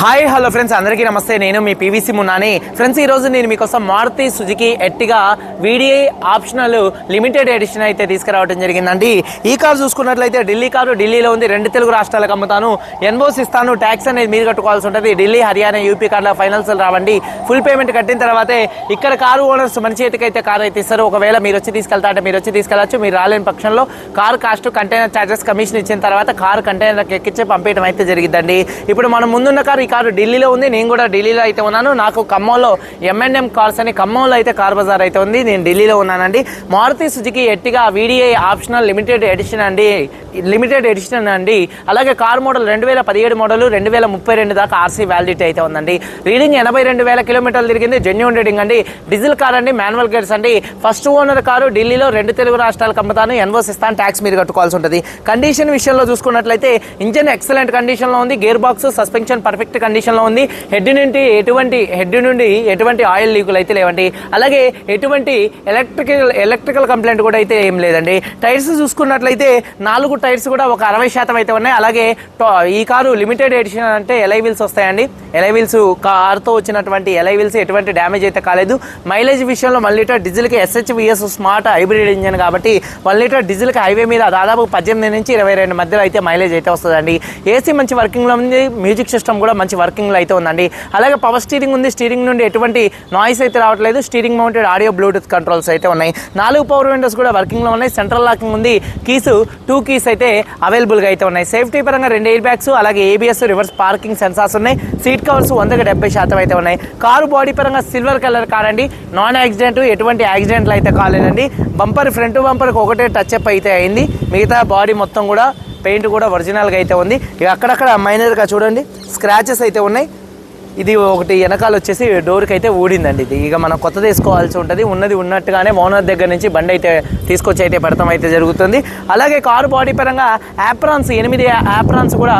Hi hello friends. అందరికీ నమస్తే. నేను మీ పీవీసీ మున్నాని. ఫ్రెండ్స్ ఈ రోజు నేను మీకోసం Maruti Suzuki Ertiga VDI optional limited edition అయితే తీసుకురావడం జరిగిందండి. ఈ కారు చూసుకున్నట్లయితే ఢిల్లీ కారు ఢిల్లీలో ఉంది. రెండు తెలుగు రాష్ట్రాలకు అమ్ముతాను. ఎన్బోస్ ఇస్తాను. ట్యాక్స్ అనేది మీరు కట్టుకోవాల్సి ఉంటుంది. ఢిల్లీ హర్యానా యూపీ కార్ల ఫైనల్స్ రావండి. ఫుల్ పేమెంట్ కట్టిన తర్వాతే ఇక్కడ కారు ఓనర్స్ మన చేతికి అయితే కారు అయితే ఇస్తారు. ఒకవేళ మీరు వచ్చి తీసుకెళ్తా అంటే మీరు వచ్చి తీసుకెళ్ళచ్చు. మీరు రాలేని పక్షంలో car cost container charges commission ఇచ్చిన తర్వాత కారు కంటైనర్ ఎక్కించి పంపించడం అయితే జరిగిందండి ఇప్పుడు మనం ముందున్న కారు ఈ కారు ఢిల్లీలో ఉంది. నేను కూడా ఢిల్లీలో అయితే ఉన్నాను. నాకు ఖమ్మంలో ఎంఎన్ఎం కార్స్ అని ఖమ్మంలో అయితే కార్ బజార్ అయితే ఉంది. నేను ఢిల్లీలో ఉన్నానండి. Maruti Suzuki Ertiga VDI optional limited edition అండి. లిమిటెడ్ ఎడిషన్ అండి. అలాగే కార్ మోడల్ రెండు వేల పదిహేడు మోడల్ రెండు వేల ముప్పై రెండు దాకా ఆర్సీ వ్యాలిడిటీ అయితే ఉందండి. రీడింగ్ ఎనభై రెండు వేల కిలోమీటర్లు తిరిగింది. జెన్యున్ రీడింగ్ అండి. డీజిల్ కార్ అండి. మాన్యువల్ గేర్స్ అండి. ఫస్ట్ ఓనర్ కారు ఢిల్లీలో రెండు తెలుగు రాష్ట్రాలకు అమ్ముతాను ఎన్వోస్ ఇస్తాను. ట్యాక్స్ మీరు కట్టుకోవాల్సి ఉంటుంది. కండిషన్ విషయంలో చూసుకున్నట్లయితే ఇంజన్ ఎక్సలెంట్ కండిషన్లో ఉంది. గేర్ బాక్స్ సస్పెన్షన్ పర్ఫెక్ట్ కండిషన్లో ఉంది. హెడ్ నుండి ఎటువంటి హెడ్ నుండి ఎటువంటి ఆయిల్ లీకులు అయితే లేవండి. అలాగే ఎటువంటి ఎలక్ట్రికల్ ఎలక్ట్రికల్ కంప్లైంట్ కూడా అయితే ఏం లేదండి. టైర్స్ చూసుకున్నట్లయితే నాలుగు టైర్స్ కూడా ఒక అరవై శాతం అయితే ఉన్నాయి. అలాగే ఈ కారు లిమిటెడ్ ఎడిషన్ అంటే ఎలై వీల్స్ వస్తాయండి. ఎలై వీల్స్ కార్తో వచ్చినటువంటి ఎలై వీల్స్ ఎటువంటి డ్యామేజ్ అయితే కాలేదు. మైలేజ్ విషయంలో one litre డీజిల్కి SH VS smart hybrid engine కాబట్టి వన్ లీటర్ డీజిల్కి హైవే మీద దాదాపు పద్దెనిమిది నుంచి ఇరవై రెండు మధ్యలో అయితే మైలేజ్ అయితే వస్తుందండి. ఏసీ మంచి వర్కింగ్లో ఉంది. మ్యూజిక్ సిస్టమ్ కూడా మంచి మంచి వర్కింగ్లో అయితే ఉందండి. అలాగే పవర్ స్టీరింగ్ ఉంది. స్టీరింగ్ నుండి ఎటువంటి నాయిస్ అయితే రావట్లేదు. Steering mounted audio bluetooth controls అయితే ఉన్నాయి. నాలుగు పవర్ విండోస్ కూడా వర్కింగ్లో ఉన్నాయి. సెంట్రల్ లాకింగ్ ఉంది. కీస్ టూ కీస్ అయితే అవైలబుల్గా అయితే ఉన్నాయి. సేఫ్టీ పరంగా రెండు ఎయిర్ బ్యాగ్స్ అలాగే ఏబిఎస్ రివర్స్ పార్కింగ్ సెన్సార్స్ ఉన్నాయి. సీట్ కవర్స్ వందకి డెబ్బై శాతం అయితే ఉన్నాయి. కారు బాడీ పరంగా సిల్వర్ కలర్ కార్ అండి నాన్ యాక్సిడెంట్ ఎటువంటి యాక్సిడెంట్లు అయితే కాలేదండి. బంపర్ ఫ్రంట్ బంపర్కి ఒకటే టచ్ అప్ అయితే అయింది. మిగతా బాడీ మొత్తం కూడా పెయింట్ కూడా ఒరిజినల్గా అయితే ఉంది. ఇక అక్కడక్కడ మైనర్గా చూడండి. స్క్రాచెస్ అయితే ఉన్నాయి. ఇది ఒకటి వెనకాల వచ్చేసి డోర్కి అయితే ఊడిందండి ఇది. ఇక మనం కొత్త తీసుకోవాల్సి ఉంటుంది. ఉన్నది ఉన్నట్టుగానే ఓనర్ దగ్గర నుంచి బండి అయితే తీసుకొచ్చి అయితే పెడతాం అయితే జరుగుతుంది. అలాగే కారు బాడీ పరంగా యాప్రాన్స్ ఎనిమిది యాప్రాన్స్ కూడా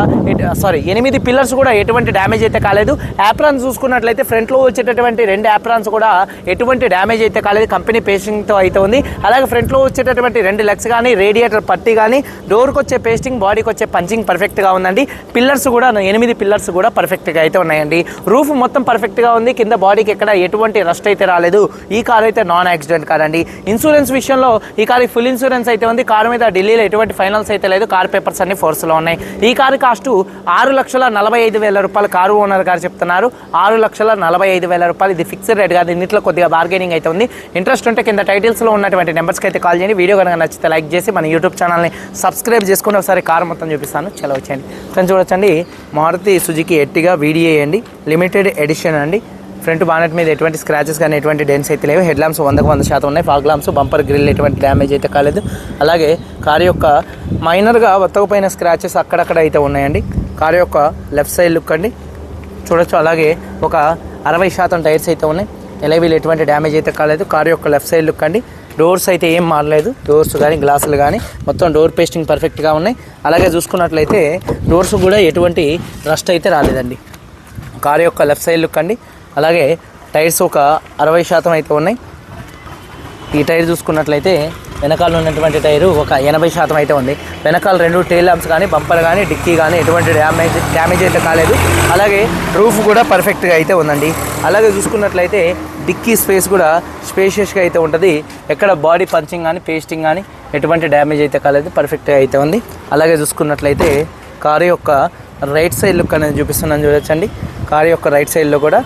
సారీ ఎనిమిది పిల్లర్స్ కూడా ఎటువంటి డ్యామేజ్ అయితే కాలేదు. యాప్రాన్స్ చూసుకున్నట్లయితే ఫ్రంట్లో వచ్చేటటువంటి రెండు యాప్రాన్స్ కూడా ఎటువంటి డ్యామేజ్ అయితే కాలేదు. కంపెనీ పేస్టింగ్తో అయితే ఉంది. అలాగే ఫ్రంట్లో వచ్చేటటువంటి రెండు లెగ్స్ కానీ రేడియేటర్ పట్టి కానీ డోర్కి వచ్చే పేస్టింగ్ బాడీకి వచ్చే పంచింగ్ పర్ఫెక్ట్గా ఉందండి. పిల్లర్స్ కూడా ఎనిమిది పిల్లర్స్ కూడా పర్ఫెక్ట్గా అయితే ఉన్నాయండి. రూఫ్ మొత్తం పర్ఫెక్ట్గా ఉంది. కింద బాడీకి ఎక్కడ ఎటువంటి రస్ట్ అయితే రాలేదు. ఈ కార్ అయితే నాన్ యాక్సిడెంట్ కార్ అండి ఇన్సూరెన్స్ విషయంలో ఈ కార్ ఫుల్ ఇన్సూరెన్స్ అయితే ఉంది. కారు మీద ఢిల్లీలో ఎటువంటి ఫైనల్స్ అయితే లేదు. కార్ పేపర్స్ అన్ని ఫోర్స్లో ఉన్నాయి. ఈ కారు కాస్ట్ ఆరు లక్షల నలభై ఐదు వేల రూపాయలు కారు ఓనర్ గారు చెప్తున్నారు. ఆరు లక్షల నలభై ఐదు వేల రూపాయలు ఇది ఫిక్స్డ్ రేట్ కాదు. ఇంట్లో కొద్దిగా బార్గెనింగ్ అయితే ఉంది. ఇంట్రెస్ట్ ఉంటే కింద టైటిల్స్లో ఉన్నటువంటి నెంబర్స్కి అయితే కాల్ చేయండి. వీడియో కనుక నచ్చితే లైక్ చేసి మన యూట్యూబ్ ఛానల్ని సబ్స్క్రైబ్ చేసుకుని ఒకసారి కార్ మొత్తం చూపిస్తాను. చలో వచ్చేయండి. ఫ్రెండ్స్ చూడొచ్చండి. మారుతి సుజుకి ఎట్టిగా వీడియో అండి లిమిటెడ్ ఎడిషన్ అండి. ఫ్రంట్ బానెట్ మీద ఎటువంటి స్క్రాచెస్ కానీ ఎటువంటి డెన్స్ అయితే లేవు. హెడ్ ల్యాంప్స్ వందకు వంద శాతం ఉన్నాయి. ఫాగ్ ల్యాంప్స్ బంపర్ గ్రిల్ ఎటువంటి డ్యామేజ్ అయితే కాలేదు. అలాగే కార్ యొక్క మైనర్గా వత్తకపోయిన స్క్రాచెస్ అక్కడక్కడ అయితే ఉన్నాయండి. కార్ యొక్క లెఫ్ట్ సైడ్ లుక్ అండి. చూడొచ్చు. అలాగే ఒక అరవై శాతం టైర్స్ అయితే ఉన్నాయి. ఎలవీలు ఎటువంటి డ్యామేజ్ అయితే కాలేదు. కార్ యొక్క లెఫ్ట్ సైడ్ లుక్ అండి. డోర్స్ అయితే ఏం మారలేదు. డోర్స్ కానీ గ్లాసులు కానీ మొత్తం డోర్ పేస్టింగ్ పర్ఫెక్ట్గా ఉన్నాయి. అలాగే చూసుకున్నట్లయితే డోర్స్ కూడా ఎటువంటి రస్ట్ అయితే రాలేదండి. కార్ యొక్క లెఫ్ట్ సైడ్ లుక్ అండి. అలాగే టైర్స్ ఒక అరవై శాతం అయితే ఉన్నాయి. ఈ టైర్ చూసుకున్నట్లయితే వెనకాల ఉన్నటువంటి టైరు ఒక ఎనభై శాతం అయితే ఉంది. వెనకాల రెండు టైల్ ల్యాంప్స్ కానీ బంపర్ కానీ డిక్కీ కానీ ఎటువంటి డ్యామేజ్ డ్యామేజ్ అయితే కాలేదు. అలాగే రూఫ్ కూడా పర్ఫెక్ట్గా అయితే ఉందండి. అలాగే చూసుకున్నట్లయితే డిక్కీ స్పేస్ కూడా స్పేషియస్గా అయితే ఉంటుంది. ఎక్కడ బాడీ పంచింగ్ కానీ పేస్టింగ్ కానీ ఎటువంటి డ్యామేజ్ అయితే కాలేదు. పర్ఫెక్ట్గా అయితే ఉంది. అలాగే చూసుకున్నట్లయితే కారు యొక్క రైట్ సైడ్ లుక్ అనేది చూపిస్తున్నాను చూడొచ్చండి. కారు యొక్క రైట్ సైడ్లో కూడా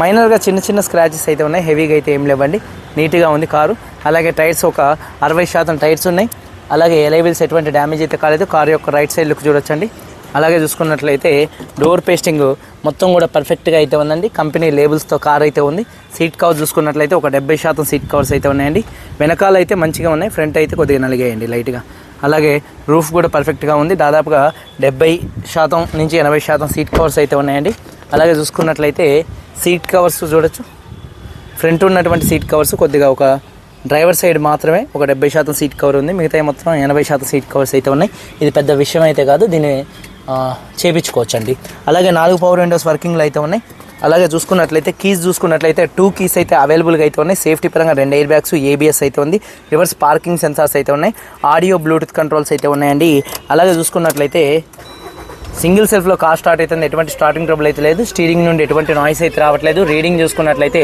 మైనర్గా చిన్న చిన్న స్క్రాచెస్ అయితే ఉన్నాయి. హెవీగా అయితే ఏం లేవండి. నీట్గా ఉంది కారు. అలాగే టైర్స్ ఒక అరవై శాతం టైర్స్ ఉన్నాయి. అలాగే ఎలైవిల్స్ ఎటువంటి డ్యామేజ్ అయితే కాలేదు. కారు యొక్క రైట్ సైడ్ లుక్ చూడొచ్చండి. అలాగే చూసుకున్నట్లయితే డోర్ పేస్టింగ్ మొత్తం కూడా పర్ఫెక్ట్గా అయితే ఉందండి. కంపెనీ లేబుల్స్తో కార్ అయితే ఉంది. సీట్ కవర్ చూసుకున్నట్లయితే ఒక డెబ్బై శాతం సీట్ కవర్స్ అయితే ఉన్నాయండి. వెనకాల అయితే మంచిగా ఉన్నాయి. ఫ్రంట్ అయితే కొద్దిగా నలిగాయండి లైట్గా అలాగే రూఫ్ కూడా పర్ఫెక్ట్గా ఉంది. దాదాపుగా డెబ్బై శాతం నుంచి ఎనభై శాతం సీట్ కవర్స్ అయితే ఉన్నాయండి. అలాగే చూసుకున్నట్లయితే సీట్ కవర్స్ చూడొచ్చు. ఫ్రంట్ ఉన్నటువంటి సీట్ కవర్స్ కొద్దిగా ఒక డ్రైవర్ సైడ్ మాత్రమే ఒక డెబ్బై శాతం సీట్ కవర్ ఉంది. మిగతా మొత్తం ఎనభై శాతం సీట్ కవర్స్ అయితే ఉన్నాయి. ఇది పెద్ద విషయం అయితే కాదు. దీన్ని చేపించుకోవచ్చండి. అలాగే నాలుగు పవర్ విండోస్ వర్కింగ్లు అయితే ఉన్నాయి. అలాగే చూసుకున్నట్లయితే కీస్ చూసుకున్నట్లయితే టూ కీస్ అయితే అవైలబుల్గా అయితే ఉన్నాయి. సేఫ్టీ పరంగా రెండు ఎయిర్ బ్యాగ్స్ ఏబిఎస్ అయితే ఉంది. రివర్స్ పార్కింగ్ సెన్సార్స్ అయితే ఉన్నాయి. ఆడియో బ్లూటూత్ కంట్రోల్స్ అయితే ఉన్నాయండి. అలాగే చూసుకున్నట్లయితే సింగిల్ సెల్ఫ్లో కార్ స్టార్ట్ అవుతుంది. ఎటువంటి స్టార్టింగ్ ట్రబుల్ అయితే లేదు. స్టీరింగ్ నుండి ఎటువంటి నాయిస్ అయితే రావట్లేదు. రీడింగ్ చూసుకున్నట్లయితే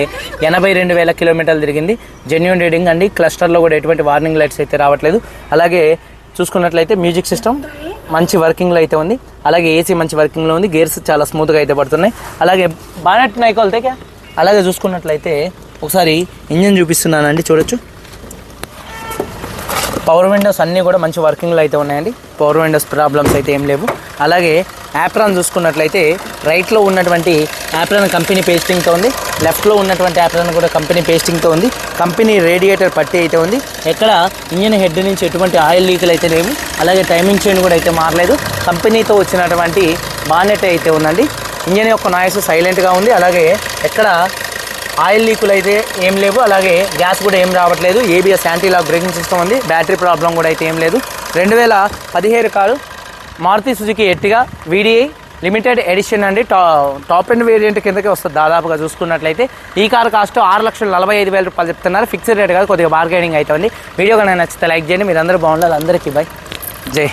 ఎనభై రెండు వేల కిలోమీటర్లు తిరిగింది. జెన్యున్ రీడింగ్ అండి. క్లస్టర్లో కూడా ఎటువంటి వార్నింగ్ లైట్స్ అయితే రావట్లేదు. అలాగే చూసుకున్నట్లయితే మ్యూజిక్ సిస్టమ్ మంచి వర్కింగ్లో అయితే ఉంది. అలాగే ఏసీ మంచి వర్కింగ్లో ఉంది. గేర్స్ చాలా స్మూత్గా అయితే పడుతున్నాయి. అలాగే బాగా నైకోల్తే అలాగే చూసుకున్నట్లయితే ఒకసారి ఇంజన్ చూపిస్తున్నానండి చూడొచ్చు. పవర్ విండోస్ అన్నీ కూడా మంచి వర్కింగ్లో అయితే ఉన్నాయండి. పవర్ విండోస్ ప్రాబ్లమ్స్ అయితే ఏం లేవు. అలాగే యాప్రాన్ చూసుకున్నట్లయితే రైట్లో ఉన్నటువంటి యాప్రాన్ కంపెనీ పేస్టింగ్తో ఉంది. లెఫ్ట్లో ఉన్నటువంటి యాప్రాన్ కూడా కంపెనీ పేస్టింగ్తో ఉంది. కంపెనీ రేడియేటర్ పట్టి అయితే ఉంది. ఎక్కడ ఇంజిన్ హెడ్ నుంచి ఎటువంటి ఆయిల్ లీకులు అయితే లేవు. అలాగే టైమింగ్ చైన్ కూడా అయితే మారలేదు. కంపెనీతో వచ్చినటువంటి బానెట్ అయితే ఉందండి. ఇంజిన్ యొక్క నాయిస్ సైలెంట్గా ఉంది. అలాగే ఎక్కడ ఆయిల్ లీకులు అయితే ఏం లేవు. అలాగే గ్యాస్ కూడా ఏం రావట్లేదు. ABS anti lock braking system ఉంది. బ్యాటరీ ప్రాబ్లం కూడా అయితే ఏం లేదు. రెండు వేల పదిహేడు car Maruti Suzuki Ertiga VDI limited edition అండి. టా టాప్ అండ్ వేరియంట్ కిందకే వస్తుంది. దాదాపుగా చూసుకున్నట్లయితే ఈ కార్ కాస్ట్ ఆరు లక్షల నలభై ఐదు వేల రూపాయలు చెప్తున్నారు. ఫిక్స్డ్ రేట్ కాదు కొద్దిగా బార్గెనింగ్ అవుతుంది వీడియో కానీ నచ్చితే లైక్ చేయండి. మీరు అందరూ బాగుండాలి. అందరికీ బాయ్ జై